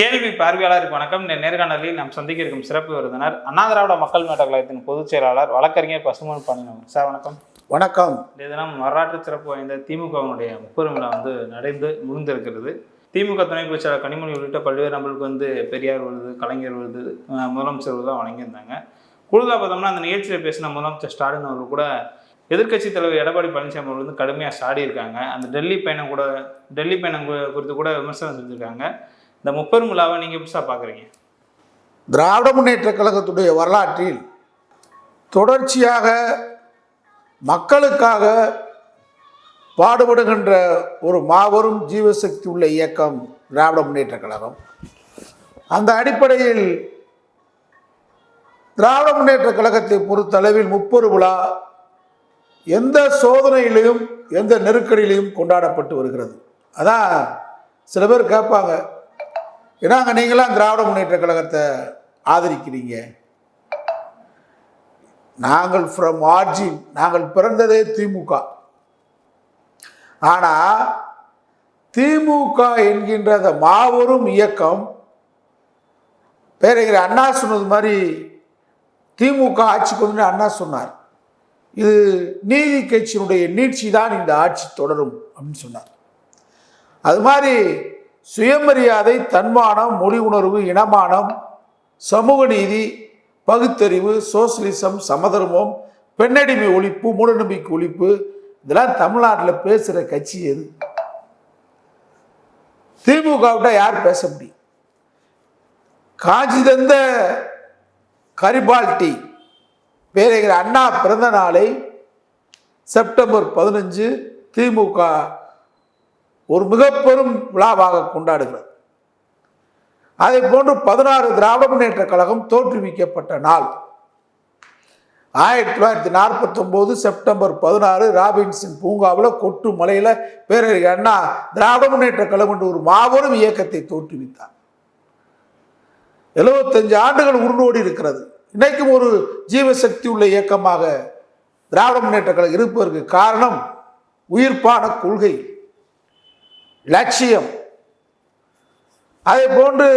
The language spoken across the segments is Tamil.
கேள்வி பார்வையாளருக்கு வணக்கம். இந்த நேர்காணலில் நாம் சந்திக்க இருக்கும் சிறப்பு விருந்தினர் அண்ணா திராவிட மக்கள் முன்னேற்ற கழகத்தின் பொதுச் செயலாளர் வழக்கறிஞர் பசுமன் பாண்டியன் சார் வணக்கம். வணக்கம். இந்த தினம் வரலாற்று சிறப்பு வாய்ந்த திமுகவினுடைய முப்பெரும் விழா வந்து நடந்து முடிந்திருக்கிறது. திமுக துணை பொதுச் செயலாளர் கனிமொழி உள்ளிட்ட பல்வேறு நபர்களுக்கு வந்து பெரியார் விருது கலைஞர் விருது முதலமைச்சர் விருது வழங்கியிருந்தாங்க. கூடுதலாக பார்த்தோம்னா அந்த நிகழ்ச்சியில் பேசின முதலமைச்சர் ஸ்டாலின் அவர்கள் கூட எதிர்க்கட்சி தலைவர் எடப்பாடி பழனிசாமி அவர்கள் வந்து கடுமையாக சாடி இருக்காங்க அந்த டெல்லி பயணம் கூட டெல்லி பயணம் குறித்து கூட விமர்சனம் செஞ்சுருக்காங்க. இந்த முப்பெருமுலாவை நீங்கள் எப்படி சார் பார்க்குறீங்க திராவிட முன்னேற்ற கழகத்துடைய வரலாற்றில் தொடர்ச்சியாக மக்களுக்காக பாடுபடுகின்ற ஒரு மாபெரும் ஜீவசக்தி உள்ள இயக்கம் திராவிட முன்னேற்ற கழகம். அந்த அடிப்படையில் திராவிட முன்னேற்ற கழகத்தை பொறுத்தளவில் முப்பொரு விழா எந்த சோதனையிலையும் எந்த நெருக்கடியிலையும் கொண்டாடப்பட்டு வருகிறது. அதான் சில பேர் கேட்பாங்க ஏன்னாங்க நீங்களாம் திராவிட முன்னேற்ற கழகத்தை ஆதரிக்கிறீங்க. நாங்கள் ஃப்ரம் ஆர்ஜின் நாங்கள் பிறந்ததே திமுக. ஆனால் திமுக என்கின்ற அந்த மாபெரும் இயக்கம் பேரறிஞர் அண்ணா சொன்னது மாதிரி திமுக ஆட்சிக்கு வந்து அண்ணா சொன்னார். இது நீதி கட்சியினுடைய நீட்சி தான் இந்த ஆட்சி தொடரும் அப்படின்னு சொன்னார். அது மாதிரி சுயமரியாதை தன்மானம் மொழி உணர்வு இனமானம் சமூக நீதி பகுத்தறிவு சோசியலிசம் சமதர்மம் பெண்ணடிமை ஒழிப்பு மூடநம்பிக்கை ஒழிப்பு இதெல்லாம் தமிழ்நாட்டில் பேசுகிற கட்சி எது? திமுகவிட்ட யார் பேச முடியும்? காஞ்சி தந்த கரிபால்டி பேரைகிற அண்ணா பிறந்த நாளை செப்டம்பர் பதினஞ்சு திமுக ஒரு மிகப்பெரும் விழாவாக கொண்டாடுகிறது. அதை போன்று பதினாறு திராவிட முன்னேற்ற கழகம் தோற்றுவிக்கப்பட்ட நாள். ஆயிரத்தி தொள்ளாயிரத்தி நாற்பத்தொம்போது செப்டம்பர் பதினாறு ராபின்சன் பூங்காவில் கொட்டு மலையில் பேரறிஞர் அண்ணா திராவிட முன்னேற்ற கழகம் என்ற ஒரு மாபெரும் இயக்கத்தை தோற்றுவித்தார். எழுபத்தஞ்சு ஆண்டுகள் உருண்டோடி இருக்கிறது. இன்னைக்கும் ஒரு ஜீவசக்தி உள்ள இயக்கமாக திராவிட முன்னேற்ற கழகம் இருப்பதற்கு காரணம் உயிர்ப்பான கொள்கை. லட்சியம். அதே போன்று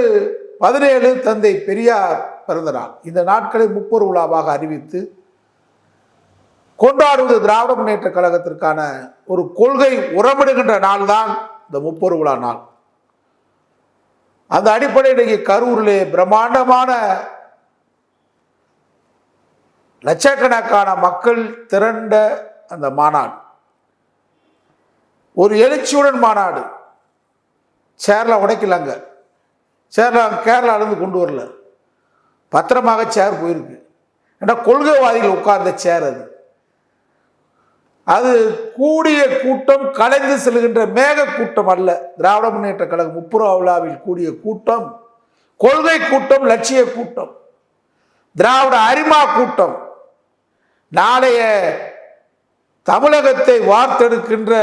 பதினேழு தந்தை பெரியார் பிறந்த நாள் இந்த நாட்களை முப்பொரு விழாவாக அறிவித்து கொண்டாடுவது திராவிட முன்னேற்ற கழகத்திற்கான ஒரு கொள்கை உரமிடுகின்ற நாள் தான் இந்த முப்பொரு விழா நாள். அந்த அடிப்படையில் இன்னைக்கு கரூரிலே பிரம்மாண்டமான லட்சக்கணக்கான மக்கள் திரண்ட அந்த மாநாடு. ஒரு எழுச்சியுடன் மாநாடு. சேர்ல உடைக்கலங்க. சேர்ல கேரளாவிலேருந்து கொண்டு வரல. பத்திரமாக சேர் போயிருக்கு. ஏன்னா கொள்கைவாதிகள் உட்கார்ந்த சேர் அது. அது கூடிய கூட்டம் கலைந்து செல்கின்ற மேக கூட்டம் அல்ல. திராவிட முன்னேற்ற கழகம் முப்புரா விழாவில் கூடிய கூட்டம் கொள்கை கூட்டம் லட்சிய கூட்டம் திராவிட அரிமா கூட்டம் நாளைய தமிழகத்தை வார்த்தெடுக்கின்ற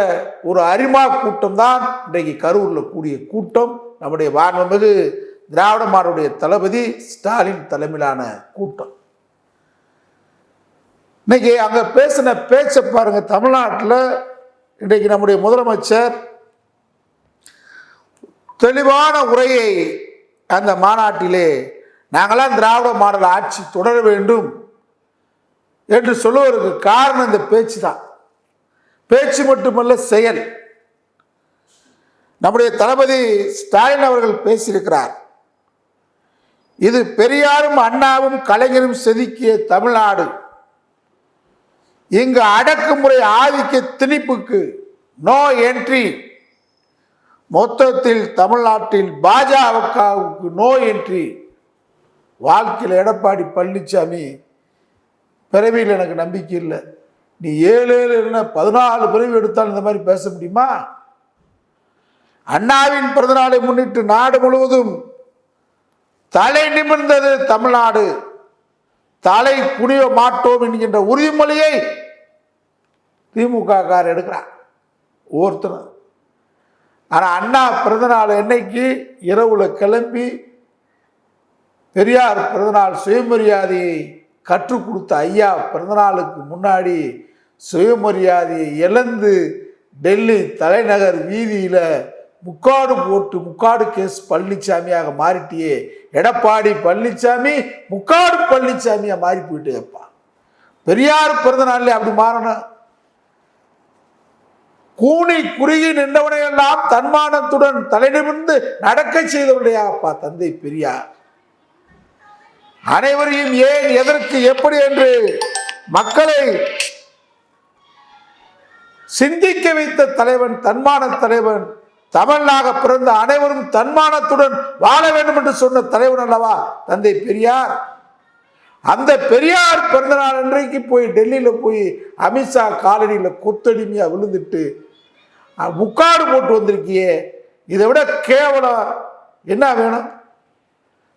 ஒரு அரிமா கூட்டம் தான் இன்றைக்கு கரூரில் கூடிய கூட்டம். நம்முடைய மாண்புமிகு திராவிட மாடனுடைய தளபதி ஸ்டாலின் தலைமையிலான கூட்டம். இன்னைக்கு அங்கே பேசின பேச்சை பாருங்க தமிழ்நாட்டில் இன்றைக்கு நம்முடைய முதலமைச்சர் தெளிவான உரையை அந்த மாநாட்டிலே நாங்களாம் திராவிட மாடல் ஆட்சி தொடர வேண்டும் என்று சொல்லுவதற்கு காரணம் இந்த பேச்சு தான் பேச்சு மட்டுமல்ல செயல். நம்முடைய தளபதி ஸ்டாலின் அவர்கள் பேசியிருக்கிறார். இது பெரியாரும் அண்ணாவும் கலைஞரும் செதுக்கிய தமிழ்நாடு. இங்கு அடக்குமுறை ஆதிக்க திணிப்புக்கு நோ என்ட்ரி மொத்தத்தில் தமிழ்நாட்டில் பாஜகவுக்கு நோ என்ட்ரி வாழ்க்கையில் எடப்பாடி பழனிசாமி பிறவியில் எனக்கு நம்பிக்கை இல்லை. நீ ஏழு ஏழு இல்லைன்னா பதினாலு பிரிவு எடுத்தால் இந்த மாதிரி பேச முடியுமா? அண்ணாவின் பிறந்தநாளை முன்னிட்டு நாடு முழுவதும் தலை நிமிர்ந்தது தமிழ்நாடு. தலை குனிய மாட்டோம் என்கின்ற உறுதிமொழியை திமுக கார் எடுக்கிறான் ஒவ்வொருத்தரும். ஆனால் அண்ணா பிறந்தநாள் என்னைக்கு? இரவுல கிளம்பி பெரியார் பிறந்தநாள் சுயமரியாதையை கற்றுக் கொடுத்த ஐயா பிறந்தநாளுக்கு முன்னாடி சுயமரியாதையை இழந்து டெல்லி தலைநகர் வீதியில் முக்காடு போட்டு முக்காடு கேஸ் பழனிசாமியாக மாறிட்டியே. எடப்பாடி பழனிசாமி முக்காடு பழனிசாமியாக மாறி போயிட்டேப்பா. பெரியார் பிறந்த நாள்ல அப்படி மாறணும். கூனி குறுகி நின்றவனையெல்லாம் தன்மானத்துடன் தலைநிமிர்ந்து நடக்க செய்தவருடையாப்பா தந்தை பெரியார். அனைவரையும் ஏன் எதற்கு எப்படி என்று மக்களை சிந்திக்க வைத்த தலைவன் தன்மான தலைவன் தமிழனாக பிறந்த அனைவரும் தன்மானத்துடன் வாழ வேண்டும் என்று சொன்ன தலைவன் அல்லவா தந்தை பெரியார். அந்த பெரியார் பிறந்த நாள் அன்றைக்கு போய் டெல்லியில் போய் அமித்ஷா காலனியில் கொத்தடிமையாக விழுந்துட்டு முக்காடு போட்டு வந்திருக்கியே. இதை விட கேவலம் என்ன வேணும்?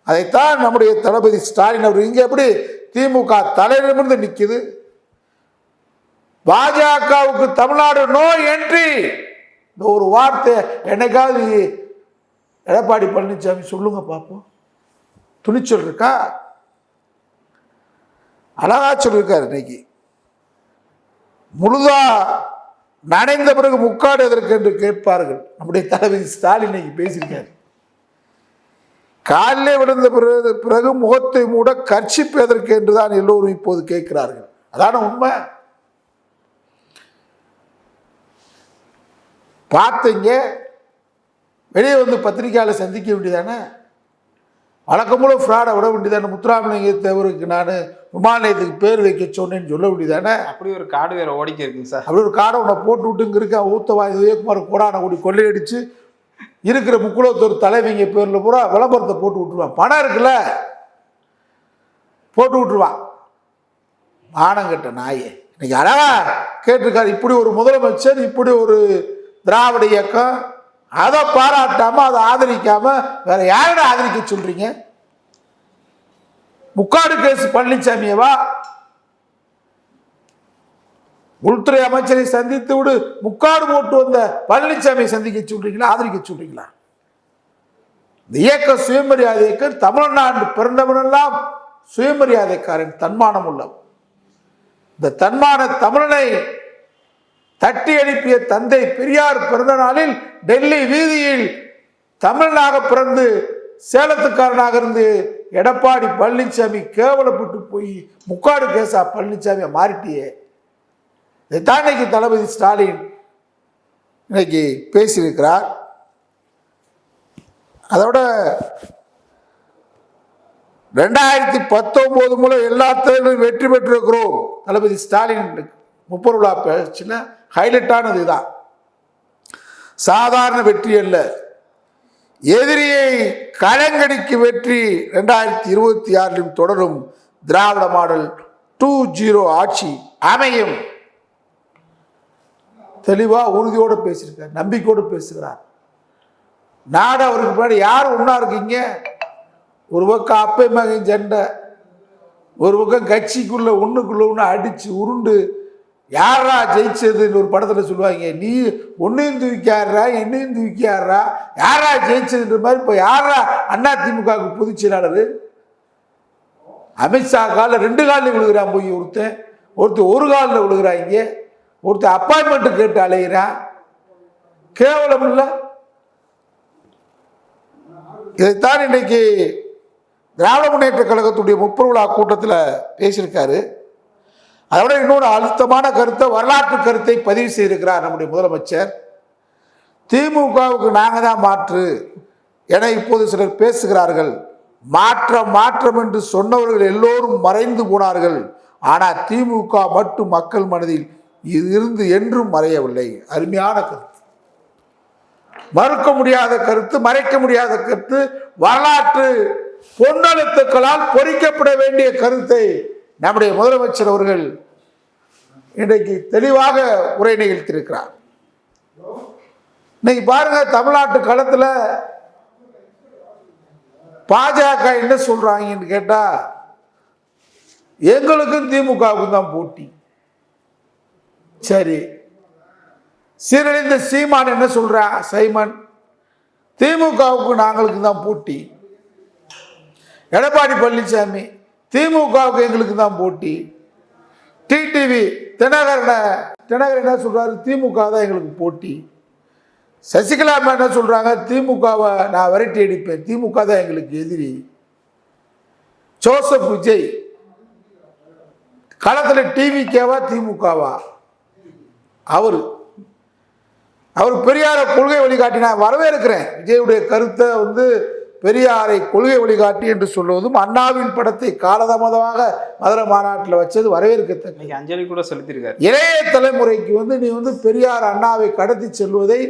அதைத்தான் நம்முடைய தளபதி ஸ்டாலின் அவர் இங்கே எப்படி திமுக தலையிலிருந்து நிற்கிது பாஜகவுக்கு தமிழ்நாடு நோ என்ட்ரி இந்த ஒரு வார்த்தை என்னைக்காவது எடப்பாடி பழனிசாமி சொல்லுங்க பார்ப்போம் துணிச்சல் இருக்கா? அழகா சொல்லியிருக்காரு இன்னைக்கு. முழுதா நனைந்த பிறகு முக்காடு எதற்கு என்று கேட்பார்கள். நம்முடைய தளபதி ஸ்டாலின் இன்னைக்கு பேசியிருக்காரு. காலிலே விழுந்த பிறகு பிறகு முகத்தை மூட கர்ச்சிப்பு எதற்கு என்றுதான் எல்லோரும் இப்போது கேட்கிறார்கள். அதான உண்மை? பார்த்தீங்க. வெளியே வந்து பத்திரிக்கையாளர் சந்திக்க வேண்டியதானே? வழக்கம் போல ஃப்ராடை விட வேண்டியதானே? முத்துராமலிங்க தேவருக்கு நான் விமான நிலையத்துக்கு பேர் வைக்க சொன்னேன்னு சொல்ல வேண்டியதானே? அப்படி ஒரு காடு வேற ஓடிக்க இருக்குங்க சார். அப்படி ஒரு காடை உன்னை போட்டு விட்டுங்க இருக்க? ஊத்தவாய் உதயகுமார் கோடான கூடி கொள்ளையடிச்சு இருக்கிற முக்குளத்தூர் தலைவிங்க பேரில் பூரா விளம்பரத்தை போட்டு விட்டுருவான் பணம் இருக்குல்ல? போட்டு விட்டுருவான் மானங்கட்ட நாயே. இன்னைக்கு அழகா கேட்டிருக்காரு இப்படி ஒரு முதலமைச்சர் இப்படி ஒரு திராவிட இயக்கம் அதை பாராட்டாம அதை ஆதரிக்காம வேற யாரோட ஆதரிக்க சொல்றீங்க? முக்காடு கேஸ் பழனிசாமியவா உள்துறை அமைச்சரை சந்தித்து விடு முக்காடு போட்டு வந்த பழனிசாமியை சந்திக்க சொல்றீங்களா ஆதரிக்க சொல்றீங்களா? இந்த இயக்க சுயமரியாதை இயக்கம் தமிழ்நாடு பிறந்தவனெல்லாம் சுயமரியாதைக்காரன் தன்மானம் உள்ளவன். இந்த தன்மான தமிழனை தட்டி எழுப்பிய தந்தை பெரியார் பிறந்த நாளில் டெல்லி வீதியில் தமிழனாக பிறந்து சேலத்துக்காரனாக இருந்து எடப்பாடி பழனிசாமி கேவலப்பட்டு போய் முக்காடு கேசா பழனிசாமியை மாறிட்டியே. இதைத்தான் இன்னைக்கு தளபதி ஸ்டாலின் இன்னைக்கு பேசியிருக்கிறார். அதோட ரெண்டாயிரத்தி பத்தொம்போது மூலம் எல்லா தேர்தலும் வெற்றி பெற்றிருக்கிறோம் தளபதி ஸ்டாலின். முப்பொருளா பேச்சுன்னா ஹைலைட்டானது இதுதான் சாதாரண வெற்றி அல்ல. எதிரியை கலங்கடிக்கு வெற்றி ரெண்டாயிரத்தி இருபத்தி ஆறிலும் தொடரும் திராவிட மாடல் டூ ஜீரோ ஆட்சி அமையும். தெளிவாக உறுதியோடு பேசியிருக்கார் நம்பிக்கையோடு பேசுகிறார். நாடு அவருக்கு முன்னாடி யார் ஒன்றா இருக்கீங்க? ஒரு பக்கம் அப்பை மகன் சண்டை ஒரு பக்கம் கட்சிக்குள்ளே ஒன்றுக்குள்ளே ஒன்று அடித்து உருண்டு யாரா ஜெயிச்சதுன்னு ஒரு படத்தில் சொல்லுவாங்க நீ ஒன்னையும் தூக்கியாடுறா என்னையும் தூக்கியாடுறா யாரா ஜெயிச்சதுன்ற மாதிரி இப்போ யாரா அண்ணா திமுகவுக்கு பொதுச் செயலாளர்? அமித்ஷா காலில் ரெண்டு காலில் விழுகிறான் போய் ஒருத்தன் ஒருத்தர் ஒரு காலில் விழுகிறாங்க ஒருத்தர் அப்பாயின்மெண்ட் கேட்டு அலைகிறான் கேவலம் இல்லை. இதைத்தான் இன்னைக்கு திராவிட முன்னேற்ற கழகத்துடைய முப்பது விழா கூட்டத்தில் பேசியிருக்காரு. அதோட இன்னொரு அழுத்தமான கருத்தை வரலாற்று கருத்தை பதிவு செய்திருக்கிறார் நம்முடைய முதலமைச்சர். திமுகவுக்கு நாங்கள் தான் மாற்று என இப்போது சிலர் பேசுகிறார்கள். மாற்றம் மாற்றம் என்று சொன்னவர்கள் எல்லோரும் மறைந்து போனார்கள். ஆனால் திமுக மட்டும் மக்கள் மனதில் இருந்து என்றும் மறையவில்லை. அருமையான கருத்து. மறுக்க முடியாத கருத்து மறைக்க முடியாத கருத்து வரலாற்று பொன்னெழுத்துக்களால் பொறிக்கப்பட வேண்டிய கருத்தை நம்முடைய முதலமைச்சர் அவர்கள் இன்றைக்கு தெளிவாக உரை நிகழ்த்தியிருக்கிறார். இன்னைக்கு பாருங்க தமிழ்நாட்டு களத்தில் பாஜக என்ன சொல்றாங்கன்னு கேட்டா எங்களுக்கும் திமுகவுக்கும் தான் போட்டி. சரி. சீரழிந்த சீமான் என்ன சொல்றா சைமன்? திமுகவுக்கு நாங்களுக்கு தான் போட்டி. எடப்பாடி பழனிசாமி திமுகவுக்கு எங்களுக்கு தான் போட்டி. டிடிவி தினகரனை தினகரன் என்ன சொல்கிறாரு திமுக தான் எங்களுக்கு போட்டி. சசிகலா அம்மா என்ன சொல்கிறாங்க திமுகவை நான் விரட்டி அடிப்பேன். திமுக தான் எங்களுக்கு எதிரி. ஜோசப் விஜய். களத்தில் டிவிக்கேவா திமுகவா? அவர். அவர் பெரியாரை கொள்கை வழிகாட்டி நான் வரவேற்கிறேன். விஜயுடைய கருத்தை வந்து பெரியாரை கொள்கை வழிகாட்டி என்று சொல்லுவதும் அண்ணாவின் படத்தை காலதாமதமாக மதுரை மாநாட்டில் வச்சது வரவேற்கத்தக்க அஞ்சலி கூட செலுத்தியிருக்காரு. இளைய தலைமுறைக்கு வந்து நீ வந்து பெரியார் அண்ணாவை கடத்தி செல்வதை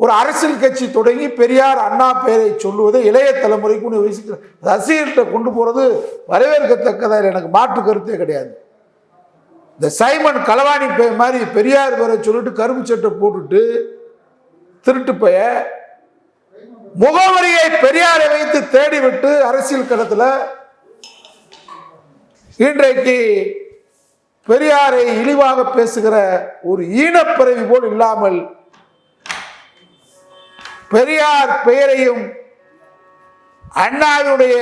ஒரு அரசியல் கட்சி தொடங்கி பெரியார் அண்ணா பெயரை சொல்லுவதை இளைய தலைமுறைக்கு நீ வயசுக்கு ரசிகர்கிட்ட கொண்டு போகிறது வரவேற்கத்தக்கதாக எனக்கு மாற்று கருத்தே கிடையாது. இந்த சைமன் களவாணி பே மாதிரி பெரியார் பேரை சொல்லிட்டு கரும்பு சட்டை போட்டுட்டு திருட்டு பைய முகவரியை பெரியாரை வைத்து தேடிவிட்டு அரசியல் களத்தில் இன்றைக்கு பெரியாரை இழிவாக பேசுகிற ஒரு ஈனப்பிறவி போல் இல்லாமல் பெரியார் பெயரையும் அண்ணாவினுடைய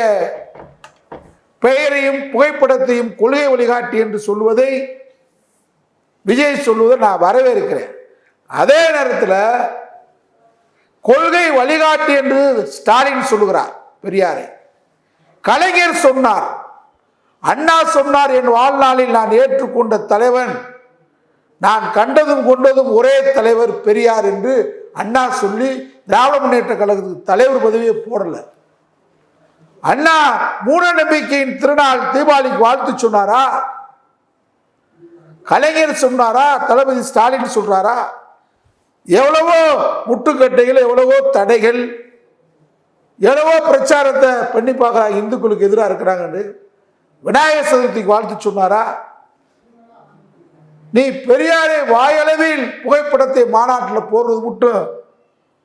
பெயரையும் புகைப்படத்தையும் கொள்கை வழிகாட்டி என்று சொல்வதை விஜய் சொல்வதை நான் வரவேற்கிறேன். அதே நேரத்தில் கொள்கை வழிகாட்டி என்று ஸ்டாலின் சொல்லுகிறார் பெரியாரை. கலைஞர் சொன்னார் அண்ணா சொன்னார் என் வாழ்நாளில் நான் ஏற்றுக்கொண்ட தலைவன் நான் கண்டதும் கொண்டதும் ஒரே தலைவர் பெரியார் என்று அண்ணா சொல்லி திராவிட முன்னேற்ற கழகத்துக்கு தலைவர் பதவியை போடல. அண்ணா மூட நம்பிக்கையின் திருநாள் தீபாவளிக்கு வாழ்த்து சொன்னாரா? கலைஞர் சொன்னாரா? தளபதி ஸ்டாலின் சொல்றாரா? எவ்வளவோ முட்டுக்கட்டைகள் எவ்வளவோ தடைகள் எவ்வளவோ பிரச்சாரத்தை பண்ணி பார்க்குறாங்க இந்துக்களுக்கு எதிராக இருக்கிறாங்கன்னு விநாயகர் சதுர்த்திக்கு வாழ்த்து சொன்னாரா? நீ பெரியாரை வாயளவில் புகைப்படத்தை மாநாட்டில் போடுறது மட்டும்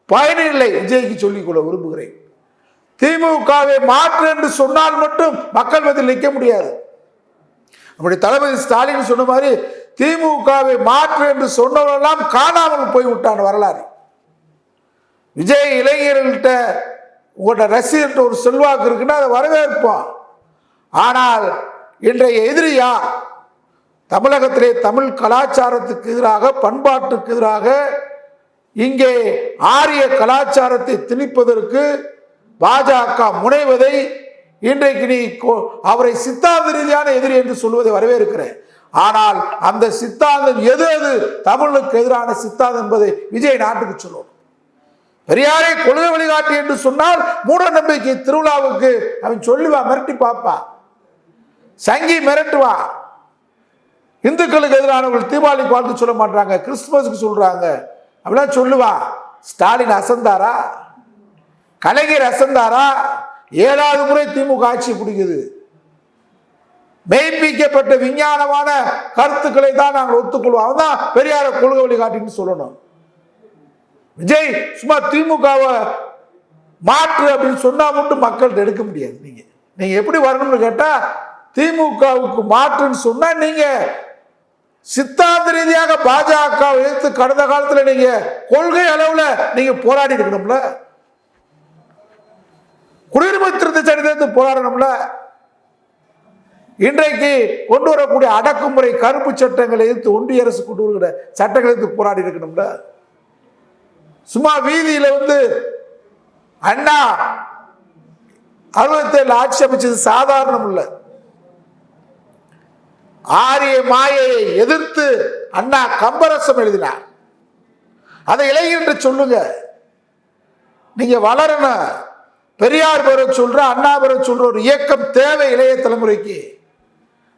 பயனில்லை விஜய்க்கு சொல்லிக்கொள்ள விரும்புகிறேன். திமுகவை மாற்று என்று சொன்னால் மட்டும் மக்கள் மத்தியில் நிற்க முடியாது. நம்முடைய தளபதி ஸ்டாலின் சொன்ன மாதிரி திமுகவை மாற்று என்று சொன்னவரெல்லாம் காணாமல் போய்விட்டான் வரலாறு. விஜய் இளைஞர்கள்ட்ட உங்கள்கிட்ட ரசிகர்கிட்ட ஒரு செல்வாக்கு இருக்குன்னா அதை வரவேற்போம். ஆனால் இன்றைய எதிரியா? தமிழகத்திலே தமிழ் கலாச்சாரத்துக்கு எதிராக பண்பாட்டுக்கு எதிராக இங்கே ஆரிய கலாச்சாரத்தை திணிப்பதற்கு பாஜக முனைவதை இன்றைக்கு நீ அவரை சித்தாந்த ரீதியான எதிரி என்று சொல்வதை வரவேற்கிறேன். ஆனால் அந்த சித்தாந்தம் எது எது தமிழுக்கு எதிரான சித்தாந்தம் என்பதை விஜய் நாட்டுக்கு சொல்லும் பெரியாரை கொள்கை வழிகாட்டி என்று சொன்னால் மூட நம்பிக்கை திருவிழாவுக்கு அவன் சொல்லுவா மிரட்டி பார்ப்பா. சங்கி மிரட்டுவா. இந்துக்களுக்கு எதிரானவர்கள் தீபாவளிக்கு வாழ்த்து சொல்ல மாட்டாங்க கிறிஸ்துமஸுக்கு சொல்றாங்க. அப்படிலாம் சொல்லுவா. ஸ்டாலின் அசந்தாரா? கலைஞர் அசந்தாரா? ஏழாவது முறை திமுக ஆட்சி பிடிக்குது. மெய்ப்பிக்கப்பட்ட விஞ்ஞானமான கருத்துக்களை தான் நாங்கள் ஒத்துக்கொள்வோம். அவன் தான் பெரியார கொள்கை வழிகாட்டின்னு சொல்லணும். விஜய் சும்மா திமுகவை மாற்று அப்படின்னு சொன்னால் மட்டும் மக்கள்கிட்ட எடுக்க முடியாது. நீங்கள் நீங்கள் எப்படி வரணும்னு கேட்டால் திமுகவுக்கு மாற்றுன்னு சொன்னால் நீங்கள் சித்தாந்த ரீதியாக பாஜக எதிர்த்து கடந்த காலத்தில் நீங்கள் கொள்கை அளவில் நீங்கள் போராடி இருக்கணும்ல. குடியுரிமை திருத்த சட்டத்தை போராடணும்ல. இன்றைக்கு கொண்டு வரக்கூடிய அடக்குமுறை கருப்பு சட்டங்களை எதிர்த்து ஒன்றிய அரசு கொண்டு வருகிற சட்டங்களை எதிர்த்து போராடி இருக்கணும்ல? சும்மா வீதியில வந்து அண்ணா அறுபத்தேழு ஆட்சி அமைச்சது சாதாரணம் இல்லை. ஆரிய மாயையை எதிர்த்து அண்ணா கம்பரசம் எழுதினார். அதை இளைஞர்கிட்ட சொல்லுங்க. நீங்க வளரணும். பெரியார் பெற சொல்ற அண்ணா பெற சொல்ற ஒரு இயக்கம் தேவை இளைய தலைமுறைக்கு.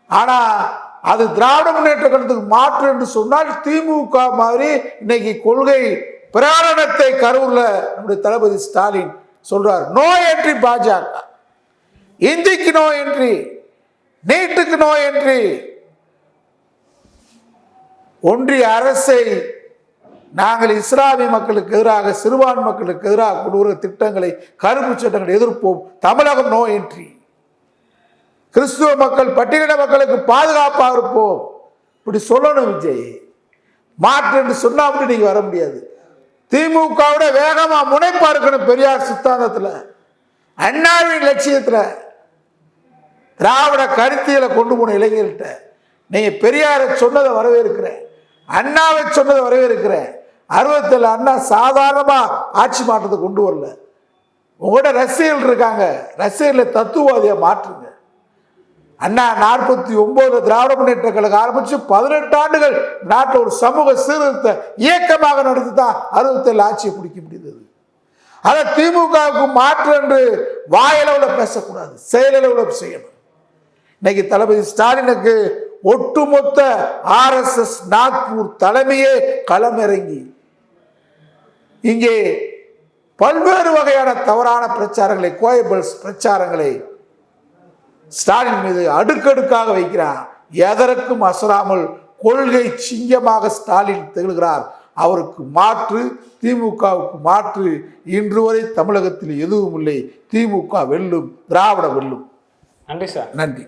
ஆனா அது திராவிட முன்னேற்ற கழகத்துக்கு மாற்று என்று சொன்னால் திமுக மாதிரி இன்னைக்கு கொள்கை பிரகடனத்தை கரூர்ல நம்முடைய தளபதி ஸ்டாலின் சொல்றார். No entry BJP. இந்திக்கு no entry நீட்டுக்கு நோ என்ட்ரி ஒன்றிய அரசை நாங்கள் இஸ்லாமிய மக்களுக்கு எதிராக சிறுபான்மை மக்களுக்கு எதிராக கொண்டு வருகிற திட்டங்களை கருப்பு சட்டங்களை எதிர்ப்போம். தமிழகம் நோ என்ட்ரி கிறிஸ்துவ மக்கள் பட்டியலிட மக்களுக்கு பாதுகாப்பாக இருப்போம். இப்படி சொல்லணும் விஜய். மாற்று என்று சொன்னா அப்படி நீங்க வர முடியாது. திமுகவோட வேகமா முனைப்பா இருக்கணும் பெரியார் சித்தாந்தத்தில். அண்ணாவின் லட்சியத்தில். திராவிட கருத்தியலை கொண்டு போன இளைஞர்கிட்ட நீங்க பெரியாரை சொன்னதை வரவேற்கிறேன். அண்ணாவை சொன்னதை வரவேற்கிறேன். அறுபத்தேழு அண்ணா சாதாரணமா ஆட்சி மாற்றத்தை கொண்டு வரல. உங்களோட ரசிகர்கள் இருக்காங்க. ரசிகர்களை தத்துவவாதியா மாற்றுங்க. அண்ணா நாற்பத்தி ஒன்பது திராவிட முன்னேற்ற கழகம் ஆரம்பிச்சு பதினெட்டு ஆண்டுகள் நாட்டில் ஒரு சமூக சீர்திருத்த இயக்கமாக நடத்தி தான் அறுபத்தேழு ஆட்சியை பிடிக்க முடிந்தது. அதை திமுகவுக்கு மாற்று என்று வாயளவில் பேசக்கூடாது செயலளவில் செய்யணும். இன்னைக்கு தளபதி ஸ்டாலினுக்கு ஒட்டுமொத்த ஆர்எஸ்எஸ் நாக்பூர் தலைமையே களமிறங்கி. இங்கே பல்வேறு வகையான தவறான பிரச்சாரங்களை கோயபிள்ஸ் பிரச்சாரங்களை ஸ்டாலின் மீது அடுக்கடுக்காக வைக்கிறார். எதற்கும் அசராமல் கொள்கை சிங்கமாக ஸ்டாலின் திகழ்கிறார். அவருக்கு மாற்று திமுகவுக்கு மாற்று. இன்று வரை தமிழகத்தில் எதுவும் இல்லை. திமுக வெல்லும் திராவிட வெல்லும். நன்றி சார். நன்றி.